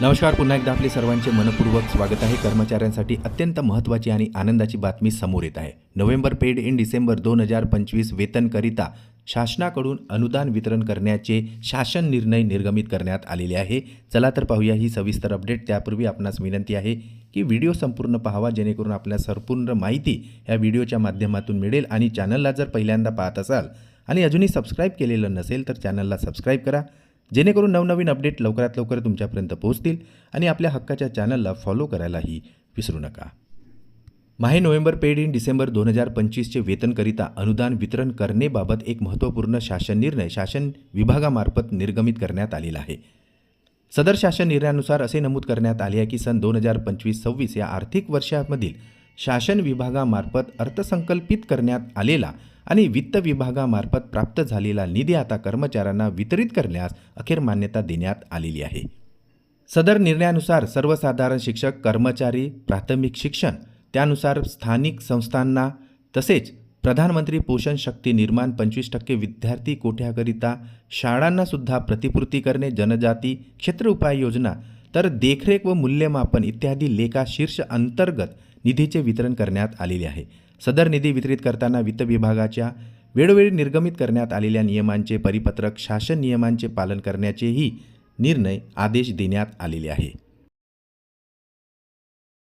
नमस्कार पुन्हा एकदा आपले सर्वांचे मनपूर्वक स्वागत आहे. कर्मचाऱ्यांसाठी अत्यंत महत्त्वाची आणि आनंदाची बातमी समोर येत आहे. नोव्हेंबर पेड इन डिसेंबर दोन हजार पंचवीस वेतनकरिता शासनाकडून अनुदान वितरण करण्याचे शासन निर्णय निर्गमित करण्यात आलेले आहे. चला तर पाहूया ही सविस्तर अपडेट. त्यापूर्वी आपणास विनंती आहे की व्हिडिओ संपूर्ण पाहावा जेणेकरून आपल्या संपूर्ण माहिती या व्हिडिओच्या माध्यमातून मिळेल. आणि चॅनलला जर पहिल्यांदा पाहत असाल आणि अजूनही सबस्क्राईब केलेलं नसेल तर चॅनलला सबस्क्राईब करा. जेणेकरून नवनवीन अपडेट लवकरात लवकर तुमच्यापर्यंत पोहोचतील आणि आपल्या हक्काच्या चॅनलला फॉलो करायलाही विसरू नका. माहे नोव्हेंबर पेड इन डिसेंबर दोन हजार पंचवीसचे वेतनकरिता अनुदान वितरण करणेबाबत एक महत्त्वपूर्ण शासन निर्णय शासन विभागामार्फत निर्गमित करण्यात आलेला आहे. सदर शासन निर्णयानुसार असे नमूद करण्यात आले आहे की सन दोन हजार पंचवीस सव्वीस या आर्थिक वर्षामधील शासन विभागामार्फत अर्थसंकल्पित करण्यात आलेला आणि वित्त विभागामार्फत प्राप्त झालेला निधी आता कर्मचाऱ्यांना वितरित करण्यास अखेर मान्यता देण्यात आलेली आहे. सदर निर्णयानुसार सर्वसाधारण शिक्षक कर्मचारी प्राथमिक शिक्षण त्यानुसार स्थानिक संस्थांना तसेच प्रधानमंत्री पोषण शक्ती निर्माण पंचवीस टक्के विद्यार्थी कोठ्याकरिता शाळांनासुद्धा प्रतिपूर्ती करणे जनजाती क्षेत्र उपाय योजना तर देखरेख व मूल्यमापन इत्यादी लेखा शीर्ष अंतर्गत निधीचे वितरण करण्यात आलेले आहे. सदर निधी वितरित करताना वित्त विभागाच्या वेळोवेळी निर्गमित करण्यात आलेल्या नियमांचे परिपत्रक शासन नियमांचे पालन करण्याचेही निर्णय आदेश देण्यात आलेले आहे.